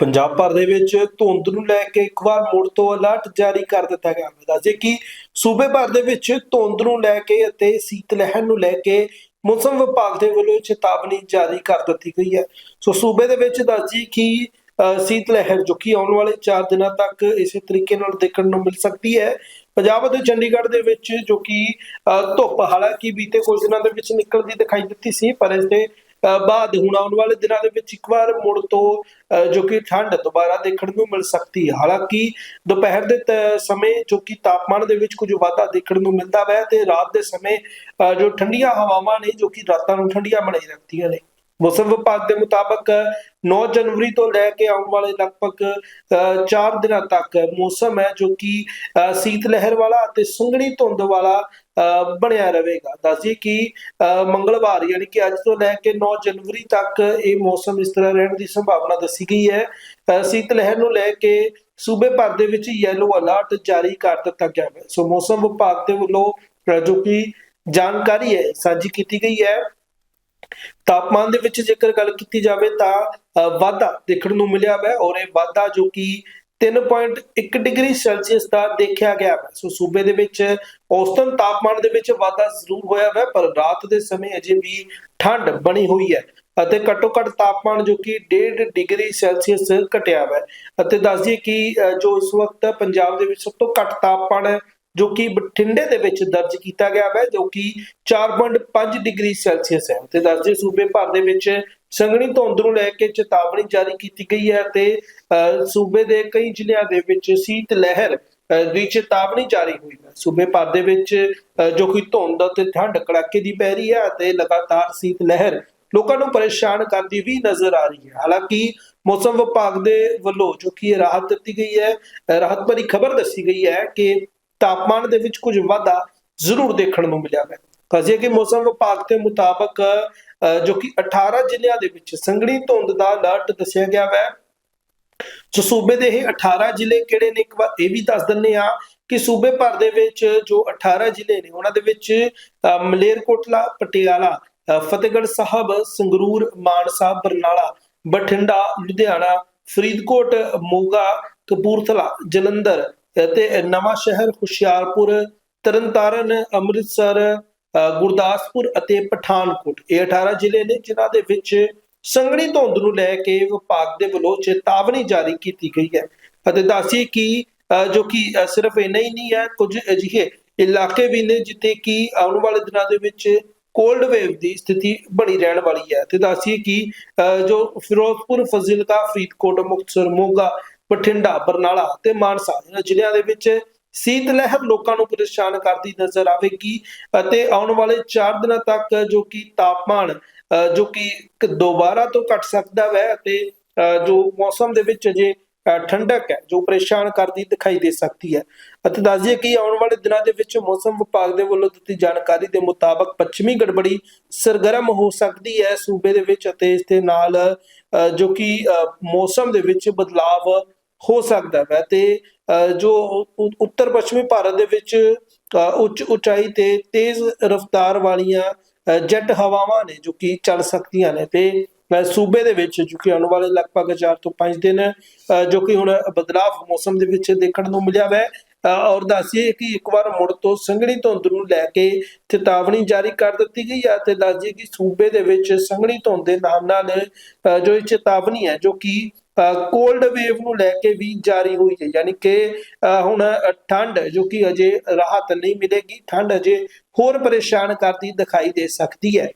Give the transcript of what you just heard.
ਪੰਜਾਬ ਭਰ ਦੇ ਵਿੱਚ ਧੁੰਦ ਨੂੰ ਲੈ ਕੇ ਇੱਕ ਵਾਰ ਮੁੜ ਤੋਂ ਅਲਰਟ ਜਾਰੀ ਕਰ ਦਿੱਤਾ ਗਿਆ। ਹੈ ਦੱਸਦੇ ਕਿ ਸੂਬੇ ਭਰ ਦੇ ਵਿੱਚ ਧੁੰਦ ਨੂੰ ਲੈ ਕੇ ਅਤੇ ਸੀਤ ਲਹਿਰ ਨੂੰ ਲੈ ਕੇ ਮੌਸਮ ਵਿਭਾਗ ਦੇ ਵੱਲੋਂ ਚੇਤਾਵਨੀ ਜਾਰੀ ਕਰ ਦਿੱਤੀ ਗਈ ਹੈ। ਸੋ ਸੂਬੇ ਦੇ ਵਿੱਚ ਦੱਸਦੀ ਕਿ ਅ, ਸੀਤ ਲਹਿਰ ਜੋ ਕਿ ਆਉਣ ਵਾਲੇ 4 ਦਿਨਾਂ ਤੱਕ ਇਸੇ ਤਰੀਕੇ ਨਾਲ ਦੇਖਣ ਨੂੰ ਮਿਲ ਸਕਦੀ ਹੈ। ਪੰਜਾਬ ਅਤੇ ਚੰਡੀਗੜ੍ਹ ਦੇ ਵਿੱਚ ਜੋ ਕਿ ਅ, ਧੁੱਪ ਹਾਲਾਂਕਿ ਬੀਤੇ ਕੁਝ ਦਿਨਾਂ ਦੇ ਵਿੱਚ ਨਿਕਲਦੀ ਦਿਖਾਈ ਦਿੱਤੀ ਸੀ ਪਰ ਇਸ ਦੇ ਬਾਅਦ ਹੁਣ ਆਉਣ ਵਾਲੇ ਦਿਨਾਂ ਦੇ ਵਿੱਚ ਇੱਕ ਵਾਰ ਮੁੜ ਤੋਂ ਜੋ ਕਿ ਠੰਡ ਦੁਬਾਰਾ ਦੇਖਣ ਨੂੰ ਮਿਲ ਸਕਦੀ ਹੈ। ਹਾਲਾਂਕਿ ਦੁਪਹਿਰ ਦੇ ਸਮੇਂ ਜੋ ਕਿ ਤਾਪਮਾਨ ਦੇ ਵਿੱਚ ਕੁਝ ਵਾਧਾ ਦੇਖਣ ਨੂੰ ਮਿਲਦਾ ਹੈ ਤੇ ਰਾਤ ਦੇ ਸਮੇਂ ਜੋ ਠੰਡੀਆਂ ਹਵਾਵਾਂ ਨੇ ਜੋ ਕਿ ਰਾਤਾਂ ਨੂੰ ਠੰਡੀਆਂ ਬਣਾਈ ਰੱਖਦੀਆਂ ਨੇ। ਮੌਸਮ ਵਿਭਾਗ ਦੇ ਮੁਤਾਬਕ 9 ਜਨਵਰੀ ਤੋਂ ਲੈ ਕੇ ਆਉਣ ਵਾਲੇ ਲਗਭਗ 4 ਦਿਨਾਂ ਤੱਕ ਮੌਸਮ ਹੈ ਜੋ ਕਿ ਅ, ਸੀਤ ਲਹਿਰ ਵਾਲਾ ਅਤੇ ਸੰਘਣੀ ਧੁੰਦ ਵਾਲਾ ਬਣਿਆ ਰਹੇਗਾ। ਦੱਸਦੀ ਕਿ ਮੰਗਲਵਾਰ ਯਾਨੀ ਕਿ ਅੱਜ ਤੋਂ ਲੈ ਕੇ 9 ਜਨਵਰੀ ਤੱਕ ਇਹ ਮੌਸਮ ਇਸ ਤਰ੍ਹਾਂ ਰਹਿਣ ਦੀ ਸੰਭਾਵਨਾ ਦੱਸੀ ਗਈ ਹੈ। ਸੀਤ ਲਹਿਰ ਨੂੰ ਲੈ ਕੇ ਸੂਬੇ ਭਰ ਦੇ ਵਿੱਚ ਯੈਲੋ ਅਲਰਟ ਜਾਰੀ ਕਰ ਦਿੱਤਾ ਗਿਆ ਹੈ। ਸੋ ਮੌਸਮ ਵਿਭਾਗ ਦੇ ਵੱਲੋਂ ਅ, ਜੋ ਕਿ ਜਾਣਕਾਰੀ ਹੈ ਸਾਂਝੀ ਕੀਤੀ ਗਈ ਹੈ। ਤਾਪਮਾਨ ਦੇ ਵਿੱਚ ਜੇਕਰ ਗੱਲ ਕੀਤੀ ਜਾਵੇ ਤਾਂ ਅ, ਵਾਧਾ ਦੇਖਣ ਨੂੰ ਮਿਲਿਆ ਹੈ ਔਰ ਇਹ ਵਾਧਾ ਜੋ ਕਿ 3.1 ਡਿਗਰੀ ਸੈਲਸੀਅਸ ਦਾ ਦੇਖਿਆ ਗਿਆ ਹੈ। ਸੋ ਸੂਬੇ ਦੇ ਵਿੱਚ ਔਸਤਨ ਤਾਪਮਾਨ ਦੇ ਵਿੱਚ ਵਾਧਾ ਜ਼ਰੂਰ ਹੋਇਆ ਹੈ ਪਰ ਰਾਤ ਦੇ ਸਮੇਂ ਅਜੇ ਵੀ ਠੰਡ ਬਣੀ ਹੋਈ ਹੈ ਅਤੇ ਘੱਟੋ ਘੱਟ ਤਾਪਮਾਨ ਜੋ ਕਿ 1.5 ਡਿਗਰੀ ਸੈਲਸੀਅਸ ਘਟਿਆ ਹੈ। ਅਤੇ ਦੱਸ ਦਈਏ ਕਿ ਜੋ ਇਸ ਵਕਤ ਪੰਜਾਬ ਦੇ ਵਿੱਚ ਸਭ ਤੋਂ ਘੱਟ ਤਾਪਮਾਨ ਹੈ ਜੋ ਕਿ ਬਠਿੰਡੇ ਦੇ ਵਿੱਚ ਦਰਜ ਕੀਤਾ ਗਿਆ ਹੈ, ਜੋ ਕਿ 4.5 ਡਿਗਰੀ ਸੈਲਸੀਅਸ ਹੈ। ਤੇ ਦੱਸਦੇ ਸੂਬੇ ਭਰ ਦੇ ਵਿੱਚ ਸੰਘਣੀ ਧੁੰਦ ਨੂੰ ਲੈ ਕੇ ਚੇਤਾਵਨੀ ਜਾਰੀ ਕੀਤੀ ਗਈ ਹੈ ਤੇ ਅ, ਸੂਬੇ ਦੇ ਕਈ ਜ਼ਿਲ੍ਹਿਆਂ ਦੇ ਵਿੱਚ ਸੀਤ ਲਹਿਰ ਦੀ ਚੇਤਾਵਨੀ ਜਾਰੀ ਹੋਈ ਹੈ। ਸੂਬੇ ਭਰ ਦੇ ਵਿੱਚ ਜੋ ਕਿ ਧੁੰਦ ਅਤੇ ਠੰਡ ਕੜਾਕੇ ਦੀ ਪੈ ਰਹੀ ਹੈ ਤੇ ਲਗਾਤਾਰ ਸੀਤ ਲਹਿਰ ਲੋਕਾਂ ਨੂੰ ਪਰੇਸ਼ਾਨ ਕਰਦੀ ਵੀ ਨਜ਼ਰ ਆ ਰਹੀ ਹੈ। ਹਾਲਾਂਕਿ ਮੌਸਮ ਵਿਭਾਗ ਦੇ ਵੱਲੋਂ ਜੋ ਕਿ ਰਾਹਤ ਦਿੱਤੀ ਗਈ ਹੈ ਰਾਹਤ ਭਰੀ ਖਬਰ ਦੱਸੀ ਗਈ ਹੈ ਕਿ ਤਾਪਮਾਨ ਦੇ ਵਿੱਚ ਕੁਝ ਵਾਧਾ ਜ਼ਰੂਰ ਦੇਖਣ ਨੂੰ ਮਿਲਿਆ ਹੈ। ਕਹੇ ਕਿ ਮੌਸਮ ਵਿਭਾਗ ਦੇ ਮੁਤਾਬਕ ਜੋ ਕਿ 18 ਜ਼ਿਲ੍ਹਿਆਂ ਦੇ ਵਿੱਚ ਸੰਘਣੀ ਧੁੰਦ ਦਾ ਅਲਰਟ ਦੱਸਿਆ ਗਿਆ ਹੈ ਸੋ ਸੂਬੇ ਦੇ ਇਹ 18 ਜ਼ਿਲ੍ਹੇ ਕਿਹੜੇ ਨੇ? ਇੱਕ ਵਾਰ ਇਹ ਵੀ ਦੱਸ ਦਿੰਨੇ ਆ ਕਿ ਸੂਬੇ ਭਰ ਦੇ ਵਿੱਚ ਜੋ 18 ਜ਼ਿਲ੍ਹੇ ਨੇ, ਉਹਨਾਂ ਦੇ ਵਿੱਚ ਮਲੇਰਕੋਟਲਾ, ਪਟਿਆਲਾ ਫਤਿਹਗੜ੍ਹ ਸਾਹਿਬ, ਸੰਗਰੂਰ, ਮਾਨਸਾ, ਬਰਨਾਲਾ, ਬਠਿੰਡਾ, ਲੁਧਿਆਣਾ, ਫਰੀਦਕੋਟ, ਮੋਗਾ, ਕਪੂਰਥਲਾ, ਜਲੰਧਰ ਤੇ ਨਵਾਂ ਸ਼ਹਿਰ ਹੁਸ਼ਿਆਰਪੁਰ, ਤਰਨਤਾਰਨ, ਅੰਮ੍ਰਿਤਸਰ ਗੁਰਦਾਸਪੁਰ ਅਤੇ ਪਠਾਨਕੋਟ। ਇਹ 18 ਜ਼ਿਲ੍ਹੇ ਨੇ ਜਿਨ੍ਹਾਂ ਦੇ ਵਿੱਚ ਸੰਘਣੀ ਧੁੰਦ ਨੂੰ ਲੈ ਕੇ ਵਿਭਾਗ ਦੇ ਵੱਲੋਂ ਚੇਤਾਵਨੀ ਜਾਰੀ ਕੀਤੀ ਗਈ ਹੈ। ਅਤੇ ਦੱਸੀਏ ਕਿ ਜੋ ਕਿ ਸਿਰਫ ਇੰਨਾ ਹੀ ਨਹੀਂ ਹੈ ਕੁਝ ਅਜਿਹੇ ਇਲਾਕੇ ਵੀ ਨੇ ਜਿੱਥੇ ਕਿ ਆਉਣ ਵਾਲੇ ਦਿਨਾਂ ਦੇ ਵਿੱਚ ਕੋਲਡ ਵੇਵ ਦੀ ਸਥਿਤੀ ਬਣੀ ਰਹਿਣ ਵਾਲੀ ਹੈ। ਤੇ ਦੱਸੀਏ ਕਿ ਅ, ਜੋ ਫਿਰੋਜ਼ਪੁਰ ਫਜ਼ਿਲਕਾ ਫਰੀਦਕੋਟ ਮੁਕਤਸਰ ਮੋਗਾ ਬਠਿੰਡਾ ਬਰਨਾਲਾ ਤੇ ਮਾਨਸਾ ਇਹਨਾਂ ਜ਼ਿਲ੍ਹਿਆਂ ਦੇ ਵਿੱਚ ਸੀਤ ਲਹਿਰ ਲੋਕਾਂ ਨੂੰ ਪਰੇਸ਼ਾਨ ਕਰਦੀ ਨਜ਼ਰ ਆਵੇਗੀ ਅਤੇ ਆਉਣ ਵਾਲੇ 4 ਦਿਨਾਂ ਤੱਕ ਜੋ ਕਿ ਤਾਪਮਾਨ ਜੋ ਕਿ ਦੁਬਾਰਾ ਤੋਂ ਘਟ ਸਕਦਾ ਹੈ ਅਤੇ ਜੋ ਮੌਸਮ ਦੇ ਵਿੱਚ ਅਜੇ ਠੰਡਕ ਹੈ ਜੋ ਪਰੇਸ਼ਾਨ ਕਰਦੀ ਦਿਖਾਈ ਦੇ ਸਕਦੀ ਹੈ। ਅਤੇ ਦੱਸ ਦਈਏ ਕਿ ਆਉਣ ਵਾਲੇ ਦਿਨਾਂ ਦੇ ਵਿੱਚ ਮੌਸਮ ਵਿਭਾਗ ਦੇ ਵੱਲੋਂ ਦਿੱਤੀ ਜਾਣਕਾਰੀ ਦੇ ਮੁਤਾਬਕ ਪੱਛਮੀ ਗੜਬੜੀ ਸਰਗਰਮ ਹੋ ਸਕਦੀ ਹੈ ਸੂਬੇ ਦੇ ਵਿੱਚ ਅਤੇ ਇਸ ਦੇ ਨਾਲ ਅ, ਜੋ ਕਿ ਅ, ਮੌਸਮ ਦੇ ਵਿੱਚ ਬਦਲਾਵ ਹੋ ਸਕਦਾ ਹੈ ਤੇ ਜੋ ਉੱਤਰ ਪੱਛਮੀ ਭਾਰਤ ਦੇ ਵਿੱਚ ਉੱਚ ਉਚਾਈ ਤੇ ਤੇਜ਼ ਰਫ਼ਤਾਰ ਵਾਲੀਆਂ ਅ, ਜੈਟ ਹਵਾਵਾਂ ਨੇ ਜੋ ਕਿ ਚੱਲ ਸਕਦੀਆਂ ਨੇ ਤੇ ਸੂਬੇ ਦੇ ਵਿੱਚ ਜੋ ਕਿ ਆਉਣ ਵਾਲੇ ਲਗਭਗ 4 ਤੋਂ 5 ਦਿਨ ਅ, ਜੋ ਕਿ ਹੁਣ ਬਦਲਾਵ ਮੌਸਮ ਦੇ ਵਿੱਚ ਦੇਖਣ ਨੂੰ ਮਿਲਿਆ ਹੈ ਔਰ ਦੱਸੀਏ ਕਿ ਇੱਕ ਵਾਰ ਮੁੜ ਤੋਂ ਸੰਘਣੀ ਧੁੰਦ ਨੂੰ ਲੈ ਕੇ ਚੇਤਾਵਨੀ ਜਾਰੀ ਕਰ ਦਿੱਤੀ ਗਈ ਹੈ ਤੇ ਦੱਸੀਏ ਕਿ ਸੂਬੇ ਦੇ ਵਿੱਚ ਸੰਘਣੀ ਧੁੰਦ ਦੇ ਨਾਲ ਨਾਲ ਅ, ਜੋ ਇਹ ਚੇਤਾਵਨੀ ਹੈ ਜੋ ਕਿ ਕੋਲਡ ਵੇਵ ਨੂੰ ਲੈ ਕੇ ਵੀ ਜਾਰੀ ਹੋਈ ਹੈ। ਯਾਨੀ ਕਿ ਅ, ਹੁਣ ਠੰਡ ਜੋ ਕਿ ਅਜੇ ਰਾਹਤ ਨਹੀਂ ਮਿਲੇਗੀ ਠੰਡ ਅਜੇ ਹੋਰ ਪਰੇਸ਼ਾਨ ਕਰਦੀ ਦਿਖਾਈ ਦੇ ਸਕਦੀ ਹੈ।